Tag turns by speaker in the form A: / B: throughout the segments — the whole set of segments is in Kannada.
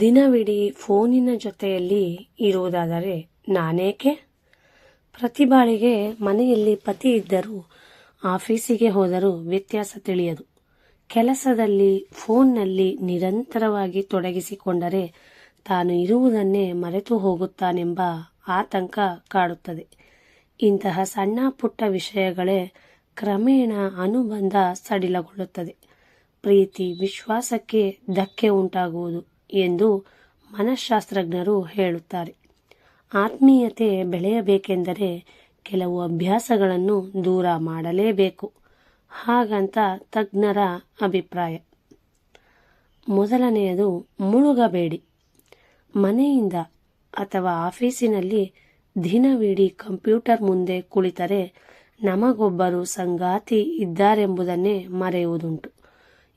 A: ದಿನವಿಡೀ ಫೋನಿನ ಜೊತೆಯಲ್ಲಿ ಇರುವುದಾದರೆ ನಾನೇಕೆ? ಪ್ರತಿಭಾಳಿಗೆ ಮನೆಯಲ್ಲಿ ಪತಿ ಇದ್ದರೂ, ಆಫೀಸಿಗೆ ಹೋದರೂ ವ್ಯತ್ಯಾಸ ತಿಳಿಯದು. ಕೆಲಸದಲ್ಲಿ, ಫೋನ್ನಲ್ಲಿ ನಿರಂತರವಾಗಿ ತೊಡಗಿಸಿಕೊಂಡರೆ ತಾನು ಇರುವುದನ್ನೇ ಮರೆತು ಹೋಗುತ್ತಾನೆಂಬ ಆತಂಕ ಕಾಡುತ್ತದೆ. ಇಂತಹ ಸಣ್ಣ ಪುಟ್ಟ ವಿಷಯಗಳೇ ಕ್ರಮೇಣ ಅನುಬಂಧ ಸಡಿಲಗೊಳ್ಳುತ್ತದೆ. ಪ್ರೀತಿ ವಿಶ್ವಾಸಕ್ಕೆ ಧಕ್ಕೆ ಉಂಟಾಗುವುದು. ಎಂದು ಮನಃಶಾಸ್ತ್ರಜ್ಞರು ಹೇಳುತ್ತಾರೆ. ಆತ್ಮೀಯತೆ ಬೆಳೆಯಬೇಕೆಂದರೆ ಕೆಲವು ಅಭ್ಯಾಸಗಳನ್ನು ದೂರ ಮಾಡಲೇಬೇಕು. ಹಾಗಂತ ತಜ್ಞರ ಅಭಿಪ್ರಾಯ. ಮೊದಲನೆಯದು, ಮುಳುಗಬೇಡಿ. ಮನೆಯಿಂದ ಅಥವಾ ಆಫೀಸಿನಲ್ಲಿ ದಿನವಿಡೀ ಕಂಪ್ಯೂಟರ್ ಮುಂದೆ ಕುಳಿತರೆ ನಮಗೊಬ್ಬರು ಸಂಗಾತಿ ಇದ್ದಾರೆಂಬುದನ್ನೇ ಮರೆಯುವುದುಂಟು.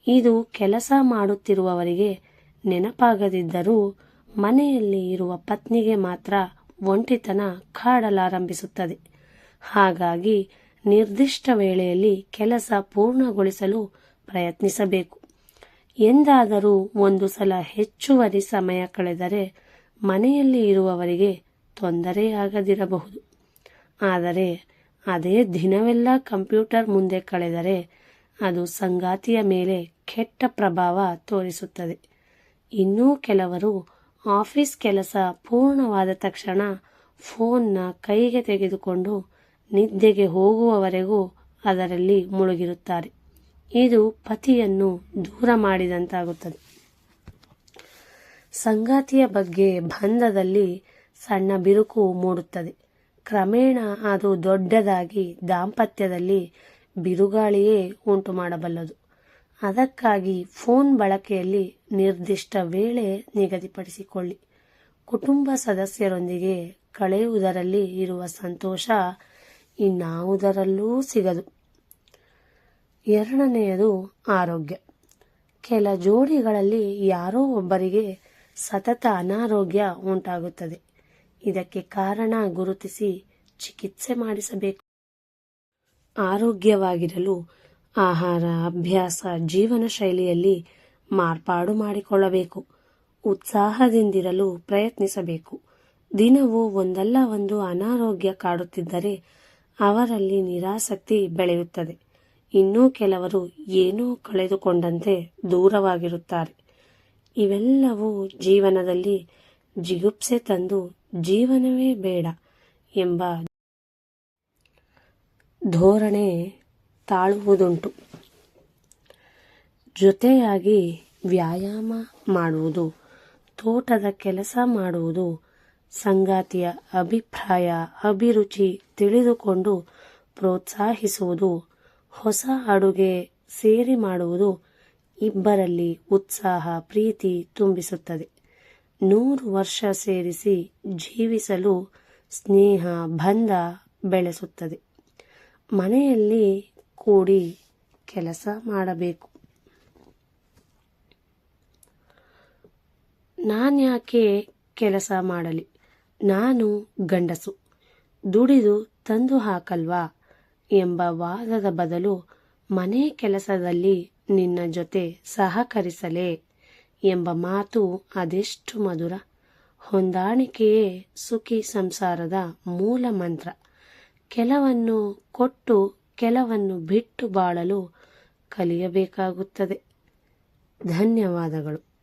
A: ಇದು ಕೆಲಸ ಮಾಡುತ್ತಿರುವವರಿಗೆ ನೆನಪಾಗದಿದ್ದರೂ ಮನೆಯಲ್ಲಿ ಇರುವ ಪತ್ನಿಗೆ ಮಾತ್ರ ಒಂಟಿತನ ಕಾಡಲಾರಂಭಿಸುತ್ತದೆ. ಹಾಗಾಗಿ ನಿರ್ದಿಷ್ಟ ವೇಳೆಯಲ್ಲಿ ಕೆಲಸ ಪೂರ್ಣಗೊಳಿಸಲು ಪ್ರಯತ್ನಿಸಬೇಕು. ಎಂದಾದರೂ ಒಂದು ಸಲ ಹೆಚ್ಚುವರಿ ಸಮಯ ಕಳೆದರೆ ಮನೆಯಲ್ಲಿ ಇರುವವರಿಗೆ ತೊಂದರೆಯಾಗದಿರಬಹುದು ಆದರೆ ಅದೇ ದಿನವೆಲ್ಲ ಕಂಪ್ಯೂಟರ್ ಮುಂದೆ ಕಳೆದರೆ ಅದು ಸಂಗಾತಿಯ ಮೇಲೆ ಕೆಟ್ಟ ಪ್ರಭಾವ ತೋರಿಸುತ್ತದೆ. ಇನ್ನೂ ಕೆಲವರು ಆಫೀಸ್ ಕೆಲಸ ಪೂರ್ಣವಾದ ತಕ್ಷಣ ಫೋನ್ನ ಕೈಗೆ ತೆಗೆದುಕೊಂಡು ನಿದ್ದೆಗೆ ಹೋಗುವವರೆಗೂ ಅದರಲ್ಲಿ ಮುಳುಗಿರುತ್ತಾರೆ. ಇದು ಪತಿಯನ್ನು ದೂರ ಮಾಡಿದಂತಾಗುತ್ತದೆ. ಸಂಗಾತಿಯ ಬಗ್ಗೆ ಬಂಧದಲ್ಲಿ ಸಣ್ಣ ಬಿರುಕು ಮೂಡುತ್ತದೆ. ಕ್ರಮೇಣ ಅದು ದೊಡ್ಡದಾಗಿ ದಾಂಪತ್ಯದಲ್ಲಿ ಬಿರುಗಾಳಿಯೇ ಉಂಟು ಮಾಡಬಲ್ಲದು ಅದಕ್ಕಾಗಿ ಫೋನ್ ಬಳಕೆಯಲ್ಲಿ ನಿರ್ದಿಷ್ಟ ವೇಳೆ ನಿಗದಿಪಡಿಸಿಕೊಳ್ಳಿ. ಕುಟುಂಬ ಸದಸ್ಯರೊಂದಿಗೆ ಕಳೆಯುವುದರಲ್ಲಿ ಇರುವ ಸಂತೋಷ ಇನ್ನಾವುದರಲ್ಲೂ ಸಿಗದು. ಎರಡನೆಯದು ಆರೋಗ್ಯ. ಕೆಲ ಜೋಡಿಗಳಲ್ಲಿ ಯಾರೋ ಒಬ್ಬರಿಗೆ ಸತತ ಅನಾರೋಗ್ಯ ಉಂಟಾಗುತ್ತದೆ. ಇದಕ್ಕೆ ಕಾರಣ ಗುರುತಿಸಿ ಚಿಕಿತ್ಸೆ ಮಾಡಿಸಬೇಕು. ಆರೋಗ್ಯವಾಗಿರಲು ಆಹಾರ, ಅಭ್ಯಾಸ, ಜೀವನ ಶೈಲಿಯಲ್ಲಿ ಮಾರ್ಪಾಡು ಮಾಡಿಕೊಳ್ಳಬೇಕು. ಉತ್ಸಾಹದಿಂದಿರಲು ಪ್ರಯತ್ನಿಸಬೇಕು. ದಿನವೂ ಒಂದಲ್ಲ ಒಂದು ಅನಾರೋಗ್ಯ ಕಾಡುತ್ತಿದ್ದರೆ ಅವರಲ್ಲಿ ನಿರಾಸಕ್ತಿ ಬೆಳೆಯುತ್ತದೆ. ಇನ್ನೂ ಕೆಲವರು ಏನೋ ಕಳೆದುಕೊಂಡಂತೆ ದೂರವಾಗಿರುತ್ತಾರೆ. ಇವೆಲ್ಲವೂ ಜೀವನದಲ್ಲಿ ಜಿಗುಪ್ಸೆ ತಂದು ಜೀವನವೇ ಬೇಡ ಎಂಬ ಧೋರಣೆ ತಾಳುವುದುಂಟು. ಜೊತೆಯಾಗಿ ವ್ಯಾಯಾಮ ಮಾಡುವುದು, ತೋಟದ ಕೆಲಸ ಮಾಡುವುದು, ಸಂಗಾತಿಯ ಅಭಿಪ್ರಾಯ, ಅಭಿರುಚಿ ತಿಳಿದುಕೊಂಡು ಪ್ರೋತ್ಸಾಹಿಸುವುದು, ಹೊಸ ಅಡುಗೆ ಸೇರಿ ಮಾಡುವುದು ಇಬ್ಬರಲ್ಲಿ ಉತ್ಸಾಹ, ಪ್ರೀತಿ ತುಂಬಿಸುತ್ತದೆ. ನೂರು ವರ್ಷ ಸೇರಿಸಿ ಜೀವಿಸಲು ಸ್ನೇಹ, ಬಂಧ ಬೆಳೆಸುತ್ತದೆ. ಮನೆಯಲ್ಲಿ ಕೂಡಿ ಕೆಲಸ ಮಾಡಬೇಕು. ನಾನ್ಯಾಕೆ ಕೆಲಸ ಮಾಡಲಿ? ನಾನು ಗಂಡಸು. ದುಡಿದು ತಂದು ಹಾಕಲ್ವಾ ಎಂಬ ವಾದದ ಬದಲು ಮನೆ ಕೆಲಸದಲ್ಲಿ ನಿನ್ನ ಜೊತೆ ಸಹಕರಿಸಲೇ ಎಂಬ ಮಾತು ಅದೆಷ್ಟು ಮಧುರ. ಹೊಂದಾಣಿಕೆಯೇ ಸುಖಿ ಸಂಸಾರದ ಮೂಲ ಮಂತ್ರ. ಕೆಲವನ್ನು ಕೊಟ್ಟು ಕೆಲವನ್ನು ಬಿಟ್ಟು ಬಾಳಲು ಕಲಿಯಬೇಕಾಗುತ್ತದೆ. ಧನ್ಯವಾದಗಳು.